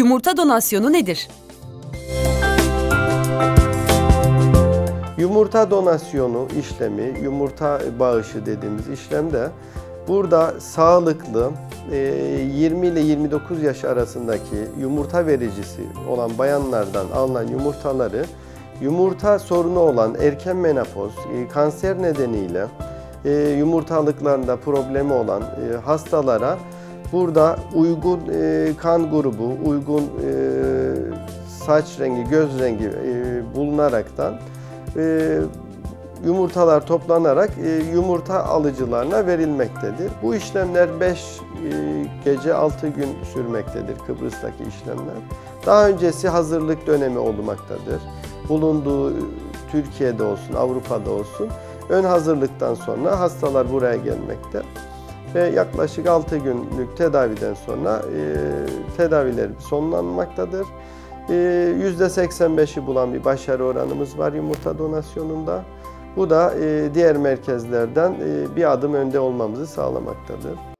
Yumurta donasyonu nedir? Yumurta donasyonu işlemi, yumurta bağışı dediğimiz işlemde burada sağlıklı e, 20 ile 29 yaş arasındaki yumurta vericisi olan bayanlardan alınan yumurtaları yumurta sorunu olan erken menopoz, e, kanser nedeniyle e, yumurtalıklarında problemi olan e, hastalara burada uygun e, kan grubu, uygun e, saç rengi, göz rengi e, bulunaraktan e, yumurtalar toplanarak e, yumurta alıcılarına verilmektedir. Bu işlemler 5 gece 6 gün sürmektedir Kıbrıs'taki işlemler. Daha öncesi hazırlık dönemi olmaktadır. Bulunduğu Türkiye'de olsun, Avrupa'da olsun ön hazırlıktan sonra hastalar buraya gelmekte ve yaklaşık 6 günlük tedaviden sonra e, tedaviler sonlanmaktadır. %85'i bulan bir başarı oranımız var yumurta donasyonunda. Bu da diğer merkezlerden bir adım önde olmamızı sağlamaktadır.